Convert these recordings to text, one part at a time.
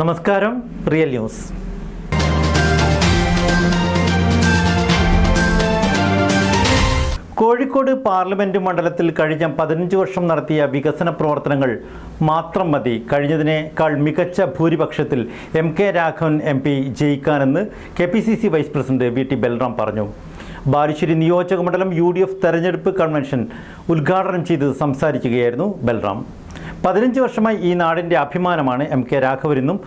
നമസ്കാരം real news. Kozhikode parliament മണ്ഡലത്തിൽ കഴിഞ്ഞ പതിനഞ്ച് വർഷം നടത്തിയ വികസന പ്രവർത്തനങ്ങൾ മാത്രം മതി. കഴിഞ്ഞതിനേക്കാൾ മികച്ച ഭൂരിപക്ഷത്തിൽ M K Raghavan M P ജയിക്കാനെന്ന് K P C C vice president V T Balram പറഞ്ഞു. ബാലുശ്ശേരി നിയോജക മണ്ഡലം യു ഡി എഫ് തെരഞ്ഞെടുപ്പ് കൺവെൻഷൻ ഉദ്ഘാടനം ചെയ്ത് സംസാരിക്കുകയായിരുന്നു ബൽറാം. പതിനഞ്ച് വർഷമായി ഈ നാടിന്റെ അഭിമാനമാണ് എം കെ രാഘവനെന്നും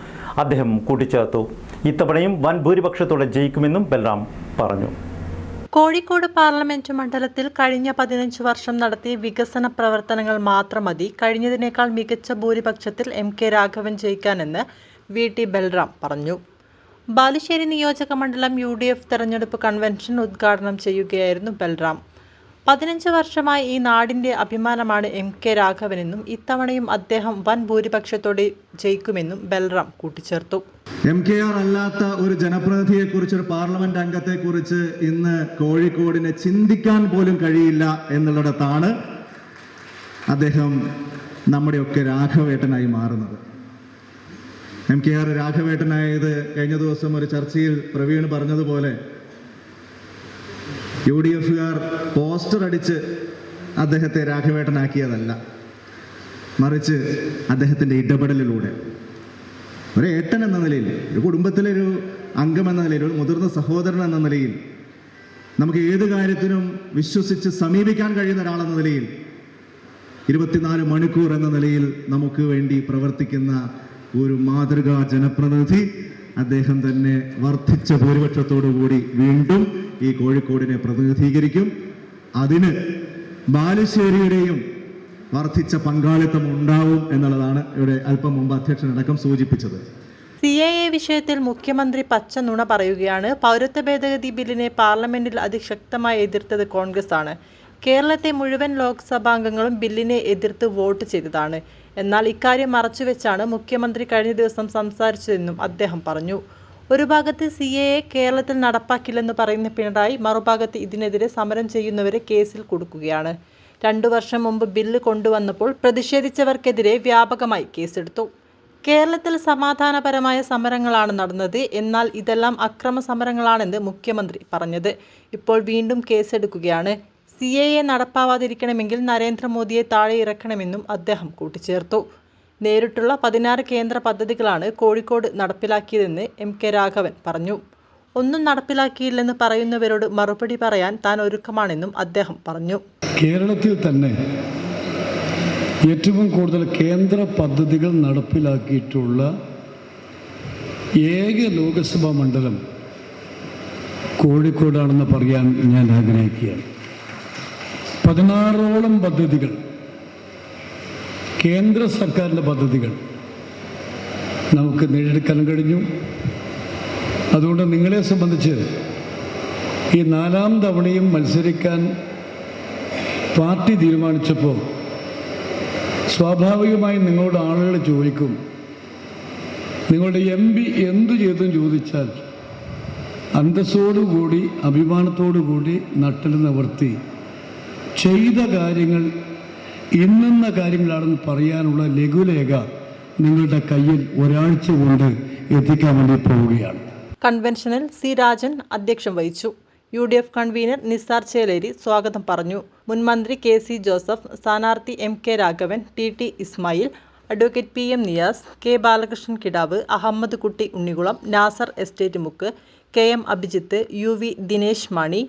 അദ്ദേഹം കൂട്ടിച്ചേർത്തു. ഇത്തവണയും വൻ ഭൂരിപക്ഷത്തോടെ ജയിക്കുമെന്നും ബൽറാം പറഞ്ഞു. കോഴിക്കോട് പാർലമെന്റ് മണ്ഡലത്തിൽ കഴിഞ്ഞ പതിനഞ്ച് വർഷം നടത്തിയ വികസന പ്രവർത്തനങ്ങൾ മാത്രം മതി. കഴിഞ്ഞതിനേക്കാൾ മികച്ച ഭൂരിപക്ഷത്തിൽ എം കെ രാഘവൻ ജയിക്കാനെന്ന് വി ടി ബൽറാം പറഞ്ഞു. ബാലുശ്ശേരി നിയോജക മണ്ഡലം യു ഡി എഫ് തെരഞ്ഞെടുപ്പ് കൺവെൻഷൻ ഉദ്ഘാടനം ചെയ്യുകയായിരുന്നു ബൽറാം. പതിനഞ്ച് വർഷമായി ഈ നാടിന്റെ അഭിമാനമാണ് എം കെ രാഘവനെന്നും ഇത്തവണയും അദ്ദേഹം വൻ ഭൂരിപക്ഷത്തോടെ ജയിക്കുമെന്നും ബൽറാം കൂട്ടിച്ചേർത്തു. എം കെ ആർ അല്ലാത്ത ഒരു ജനപ്രതിനിധിയെ കുറിച്ച് ഒരു പാർലമെന്റ് അംഗത്തെ കുറിച്ച് ഇന്ന് കോഴിക്കോടിനെ ചിന്തിക്കാൻ പോലും കഴിയില്ല എന്നുള്ളിടത്താണ് അദ്ദേഹം നമ്മുടെയൊക്കെ രാഘവേട്ടനായി മാറുന്നത്. എം കെ ആർ രാഘവേട്ടനായത് കഴിഞ്ഞ ദിവസം ഒരു ചർച്ചയിൽ പ്രവീൺ പറഞ്ഞതുപോലെ യു ഡി എഫുകാർ പോസ്റ്റർ അടിച്ച് അദ്ദേഹത്തെ രാഘവേട്ടനാക്കിയതല്ല. മറിച്ച് അദ്ദേഹത്തിന്റെ ഇടപെടലിലൂടെ. ഒരു ഏട്ടൻ എന്ന നിലയിൽ ഒരു കുടുംബത്തിലെ ഒരു അംഗം എന്ന നിലയിൽ ഒരു മുതിർന്ന സഹോദരൻ എന്ന നിലയിൽ നമുക്ക് ഏത് കാര്യത്തിനും വിശ്വസിച്ച് സമീപിക്കാൻ കഴിയുന്ന ഒരാളെന്ന നിലയിൽ ഇരുപത്തിനാല് മണിക്കൂർ എന്ന നിലയിൽ നമുക്ക് വേണ്ടി പ്രവർത്തിക്കുന്ന ഒരു മാതൃകാ ജനപ്രതിനിധി അദ്ദേഹം തന്നെ വർദ്ധിച്ച ഭൂരിപക്ഷത്തോടു കൂടി വീണ്ടും ഈ കോഴിക്കോടിനെ പ്രതിനിധീകരിക്കും. അതിന് ബാലുശ്ശേരിയുടെയും വർദ്ധിച്ച പങ്കാളിത്തം ഉണ്ടാവും എന്നുള്ളതാണ് ഇവിടെ അല്പം മുമ്പ് അധ്യക്ഷനടക്കം സൂചിപ്പിച്ചത്. സി എ എ വിഷയത്തിൽ മുഖ്യമന്ത്രി പച്ച നുണ പറയുകയാണ്. പൗരത്വ ഭേദഗതി ബില്ലിനെ പാർലമെന്റിൽ അതിശക്തമായി എതിർത്തത് കോൺഗ്രസ് ആണ് കേരളത്തെ മുഴുവൻ ലോക്സഭാംഗങ്ങളും ബില്ലിനെ എതിർത്ത് വോട്ട് ചെയ്തതാണ്. എന്നാൽ ഇക്കാര്യം മറച്ചുവെച്ചാണ് മുഖ്യമന്ത്രി കഴിഞ്ഞ ദിവസം സംസാരിച്ചതെന്നും അദ്ദേഹം പറഞ്ഞു. ഒരു ഭാഗത്ത് സി എ എ കേരളത്തിൽ നടപ്പാക്കില്ലെന്ന് പറയുന്ന പിണറായി മറുഭാഗത്ത് ഇതിനെതിരെ സമരം ചെയ്യുന്നവരെ കേസിൽ കൊടുക്കുകയാണ്. രണ്ടു വർഷം മുമ്പ് ബില്ല് കൊണ്ടുവന്നപ്പോൾ പ്രതിഷേധിച്ചവർക്കെതിരെ വ്യാപകമായി കേസെടുത്തു. കേരളത്തിൽ സമാധാനപരമായ സമരങ്ങളാണ് നടന്നത്. എന്നാൽ ഇതെല്ലാം അക്രമ സമരങ്ങളാണെന്ന് മുഖ്യമന്ത്രി പറഞ്ഞത്. ഇപ്പോൾ വീണ്ടും കേസെടുക്കുകയാണ്. സി എ എ നടപ്പാവാതിരിക്കണമെങ്കിൽ നരേന്ദ്രമോദിയെ താഴെ ഇറക്കണമെന്നും അദ്ദേഹം കൂട്ടിച്ചേർത്തു. നേരിട്ടുള്ള പതിനാറ് കേന്ദ്ര പദ്ധതികളാണ് കോഴിക്കോട് നടപ്പിലാക്കിയതെന്ന് എം കെ രാഘവൻ പറഞ്ഞു. ഒന്നും നടപ്പിലാക്കിയില്ലെന്ന് പറയുന്നവരോട് മറുപടി പറയാൻ താൻ ഒരുക്കമാണെന്നും അദ്ദേഹം പറഞ്ഞു. കേരളത്തിൽ തന്നെ ഏറ്റവും കൂടുതൽ കേന്ദ്ര പദ്ധതികൾ നടപ്പിലാക്കിയിട്ടുള്ള ഏക ലോകസഭാ മണ്ഡലം കോഴിക്കോടാണെന്ന് പറയാൻ ഞാൻ ആഗ്രഹിക്കുകയാണ്. പതിനാറോളം പദ്ധതികൾ കേന്ദ്ര സർക്കാരിന്റെ പദ്ധതികൾ നമുക്ക് നേടിയെടുക്കാൻ കഴിഞ്ഞു. അതുകൊണ്ട് നിങ്ങളെ സംബന്ധിച്ച് ഈ നാലാം തവണയും മത്സരിക്കാൻ പാർട്ടി തീരുമാനിച്ചപ്പോൾ സ്വാഭാവികമായും നിങ്ങളോട് ആളുകൾ ചോദിക്കും നിങ്ങളുടെ എം പി എന്തു ചെയ്തും ചോദിച്ചാൽ അന്തസ്സോടുകൂടി അഭിമാനത്തോടുകൂടി നട്ടിൽ നിവർത്തി ചെയ്ത കാര്യങ്ങൾ ഇന്നെന്ന കാര്യങ്ങളാണെന്ന് പറയാനുള്ള ലഘുലേഖ നിങ്ങളുടെ കയ്യിൽ ഒരാഴ്ച കൊണ്ട് എത്തിക്കാൻ വേണ്ടി പോവുകയാണ്. കൺവെൻഷനിൽ സി രാജൻ അധ്യക്ഷം വഹിച്ചു. U D F convener Nisar Cheleri സ്വാഗതം പറഞ്ഞു. മുൻമന്ത്രി കെ സി ജോസഫ് സ്ഥാനാർത്ഥി M K Raghavan T T Ismail advocate P M Niyas K Balakrishnan Kidavu Ahammed Kutty Unnikulam Nasar estate Mukku K M Abhijith U V Dinesh Mani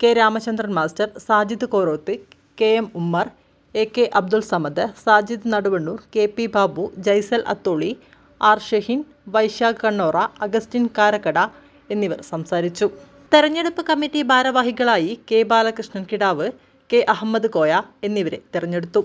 K Ramachandran master Sajid Koroth K M Ummer A K Abdul Samad Sajid Naduvannur K P Babu Jaisal Atholi R Shaheen Vaishakh Kannora Augustine Karakkada എന്നിവർ സംസാരിച്ചു. തെരഞ്ഞെടുപ്പ് committee ഭാരവാഹികളായി K Balakrishnan കിടാവ് K Ahmed Koya എന്നിവരെ തെരഞ്ഞെടുത്തു.